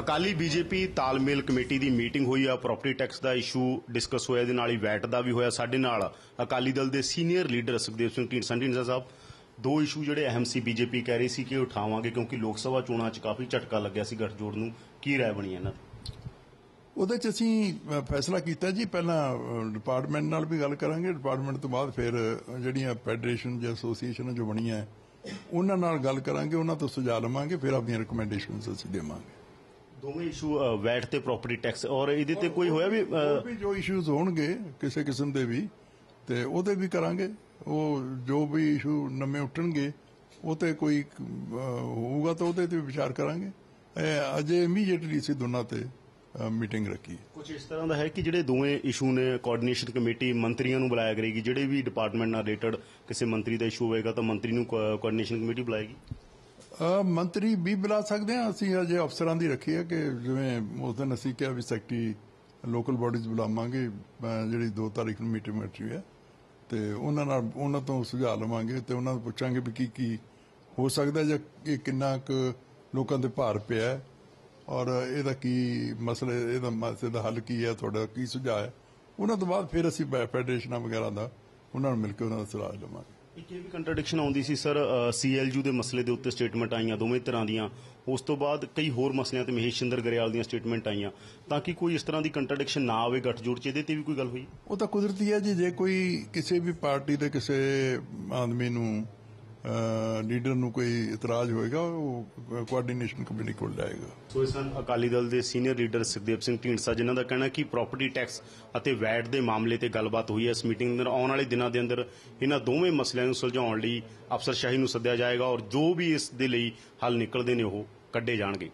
Akali BJP ਤਾਲਮੇਲ committee ਦੀ meeting ਹੋਈ ਆ। ਪ੍ਰਾਪਰਟੀ ਟੈਕਸ ਦਾ ਇਸ਼ੂ ਡਿਸਕਸ ਹੋਇਆ। ਇਹਦੇ ਨਾਲ ਹੀ ਵੈਟ ਦਾ ਵੀ ਹੋਇਆ। ਸਾਡੇ ਨਾਲ ਅਕਾਲੀ ਦਲ ਦੇ ਸੀਨੀਅਰ ਲੀਡਰ ਸੁਖਦੇਵ ਸਿੰਘ ਢੀਂਡਸਾ ਢੀਂਡਸਾ ਸਾਹਿਬ। ਦੋ ਇਸ਼ੂ ਜਿਹੜੇ ਅਹਿਮ ਸੀ ਬੀਜੇਪੀ ਕਹਿ ਰਹੀ ਸੀ ਕਿ ਉਠਾਵਾਂਗੇ ਕਿਉਂਕਿ ਲੋਕ ਸਭਾ ਚੋਣਾਂ 'ਚ ਕਾਫੀ ਝਟਕਾ ਲੱਗਿਆ ਸੀ ਗੱਠਜੋੜ ਨੂੰ। ਕੀ ਰਾਏ ਬਣੀ ਇਹਨਾਂ ਦੀ? ਉਹਦੇ ਚ ਅਸੀਂ ਫੈਸਲਾ ਕੀਤਾ ਜੀ। ਪਹਿਲਾਂ ਡਿਪਾਰਟਮੈਂਟ ਨਾਲ ਵੀ ਗੱਲ ਕਰਾਂਗੇ। ਡਿਪਾਰਟਮੈਂਟ ਤੋਂ ਬਾਅਦ ਫਿਰ ਜਿਹੜੀਆਂ ਫੈਡਰੇਸ਼ਨ ਜਾਂ ਐਸੋਸੀਏਸ਼ਨ ਜੋ ਬਣੀਆਂ, ਉਹਨਾਂ ਨਾਲ ਗੱਲ ਕਰਾਂਗੇ। ਉਹਨਾਂ ਤੋਂ ਸੁਝਾਅ ਲਵਾਂਗੇ। ਫਿਰ ਆਪਣੀਆਂ ਰეკਮੈਂਡੇਸ਼ਨਸ ਅਸੀਂ ਦੇਵਾਂਗੇ। ਦੋਵੇਂ ਇਸ਼ੂ ਵੈਟ ਤੇ ਪ੍ਰਾਪਰਟੀ ਟੈਕਸ ਔਰ ਇਹਦੇ ਤੇ ਕੋਈ ਹੋਇਆ ਵੀ ਜੋ ਇਸ਼ੂਜ਼ ਹੋਣਗੇ ਕਿਸੇ ਕਿਸਮ ਦੇ ਵੀ ਤੇ ਉਹਦੇ ਵੀ ਕਰਾਂਗੇ। ਉਹ ਜੋ ਵੀ ਇਸ਼ੂ ਨਵੇਂ ਉੱਠਣਗੇ ਉਹ ਤੇ ਕੋਈ ਹੋਊਗਾ ਤਾਂ ਉਹਦੇ ਤੇ ਵਿਚਾਰ ਕਰਾਂਗੇ। ਇਹ ਅਜੇ ਇਮੀਡੀਏਟਲੀ ਅਸੀਂ ਦੋਨਾਂ ਤੇ ਮੀਟਿੰਗ ਰੱਖੀ। ਕੁਝ ਇਸ ਤਰ੍ਹਾਂ ਦਾ ਹੈ ਕਿ ਜਿਹੜੇ ਦੋਵੇਂ ਇਸ਼ੂ ਨੇ ਕੋਆਰਡੀਨੇਸ਼ਨ ਕਮੇਟੀ ਮੰਤਰੀਆਂ ਨੂੰ ਬੁਲਾਇਆ ਕਰੇਗੀ ਜਿਹੜੇ ਵੀ ਡਿਪਾਰਟਮੈਂਟ ਨਾਲ ਰਿਲੇਟਡ ਕਿਸੇ ਮੰਤਰੀ ਦਾ ਇਸ਼ੂ ਹੋਏਗਾ ਤਾਂ ਮੰਤਰੀ ਨੂੰ ਕੋਆਰਡੀਨੇਸ਼ਨ ਕਮੇਟੀ ਬੁਲਾਏਗੀ? ਮੰਤਰੀ ਵੀ ਬੁਲਾ ਸਕਦੇ ਹਾਂ? ਅਸੀਂ ਅਜੇ ਅਫਸਰਾਂ ਦੀ ਰੱਖੀ ਹੈ ਕਿ ਜਿਵੇਂ ਉਸ ਦਿਨ ਅਸੀਂ ਕਿਹਾ ਵੀ ਸੈਕਟਰੀ ਲੋਕਲ ਬਾਡੀਜ਼ ਬੁਲਾਵਾਂਗੇ ਜਿਹੜੀ 2 ਤਾਰੀਖ ਨੂੰ ਮੀਟਿੰਗ ਰੱਖੀ ਹੈ। ਤੇ ਉਹਨਾਂ ਨਾਲ, ਉਹਨਾਂ ਤੋਂ ਸੁਝਾਅ ਲਵਾਂਗੇ ਤੇ ਉਹਨਾਂ ਨੂੰ ਪੁੱਛਾਂਗੇ ਵੀ ਕੀ ਕੀ ਹੋ ਸਕਦਾ ਜਾਂ ਇਹ ਕਿੰਨਾ ਕੁ ਲੋਕਾਂ ਦੇ ਭਾਰ ਪਿਆ ਔਰ ਇਹਦਾ ਕੀ ਮਸਲੇ, ਇਹਦਾ ਮਸਲੇ ਦਾ ਹੱਲ ਕੀ ਹੈ, ਤੁਹਾਡਾ ਕੀ ਸੁਝਾਅ ਹੈ? ਉਹਨਾਂ ਤੋਂ ਬਾਅਦ ਫਿਰ ਅਸੀਂ ਫੈਡਰੇਸ਼ਨਾਂ ਵਗੈਰਾ ਦਾ ਉਹਨਾਂ ਨੂੰ ਮਿਲ ਕੇ ਉਹਨਾਂ ਦਾ ਸਲਾਹ ਲਵਾਂਗੇ। ਇੱਕ ਇਹ ਵੀ ਕੰਟਰਡਿਕਸ਼ਨ ਆਉਂਦੀ ਸੀ, ਸਰ ਸੀਐਲਯੂ ਦੇ ਮਸਲੇ ਦੇ ਉੱਤੇ ਸਟੇਟਮੈਂਟ ਆਈਆਂ, ਦੋਵੇਂ ਤਰ੍ਹਾਂ ਦੀਆਂ। ਉਸ ਤੋਂ ਬਾਅਦ ਕਈ ਹੋਰ ਮਸਲਿਆਂ ਤੇ ਮਹੇਸ਼ ਚੰਦਰ ਗਰੇਵਾਲ ਦੀਆਂ ਸਟੇਟਮੈਂਟ ਆਈਆਂ। ਤਾਂ ਕਿ ਕੋਈ ਇਸ ਤਰ੍ਹਾਂ ਦੀ ਕੰਟਰਡਿਕਸ਼ਨ ਨਾ ਆਵੇ ਗੱਠਜੋੜ ਚ, ਇਹਦੇ ਤੇ ਵੀ ਕੋਈ ਗੱਲ ਹੋਈ? ਉਹ ਤਾਂ ਕੁਦਰਤੀ ਹੈ ਜੀ, ਜੇ ਕੋਈ ਕਿਸੇ ਵੀ ਪਾਰਟੀ ਦੇ ਕਿਸੇ ਆਦਮੀ ਨੂੰ ਲੀਡਰ ਨੂੰ ਕੋਈ ਇਤਰਾਜ਼ ਹੋਏਗਾ, ਉਹ ਕੋਆਰਡੀਨੇਸ਼ਨ ਕਮੇਟੀ ਕੋਲ ਜਾਏਗਾ। ਸੋ ਇਸ ਹਨ ਅਕਾਲੀ ਦਲ ਦੇ ਸੀਨੀਅਰ ਲੀਡਰ ਸੁਖਦੇਵ ਸਿੰਘ ਢੀਂਡਸਾ, ਜਿਨ੍ਹਾਂ ਦਾ ਕਹਿਣਾ ਕਿ ਪ੍ਰਾਪਰਟੀ ਟੈਕਸ ਅਤੇ ਵੈਟ ਦੇ ਮਾਮਲੇ ਤੇ ਗੱਲਬਾਤ ਹੋਈ ਹੈ ਇਸ ਮੀਟਿੰਗ ਦੇ ਆਉਣ ਵਾਲੇ ਦਿਨਾਂ ਦੇ ਅੰਦਰ ਇਹਨਾਂ ਦੋਵੇਂ ਮਸਲਿਆਂ ਨੂੰ ਸੁਲਝਾਉਣ ਲਈ ਅਫਸਰਸ਼ਾਹੀ ਨੂੰ ਸੱਦਿਆ ਜਾਏਗਾ ਔਰ ਜੋ ਵੀ ਇਸ ਦੇ ਲਈ ਹੱਲ ਨਿਕਲਦੇ ਨੇ ਉਹ ਕੱਢੇ ਜਾਣਗੇ।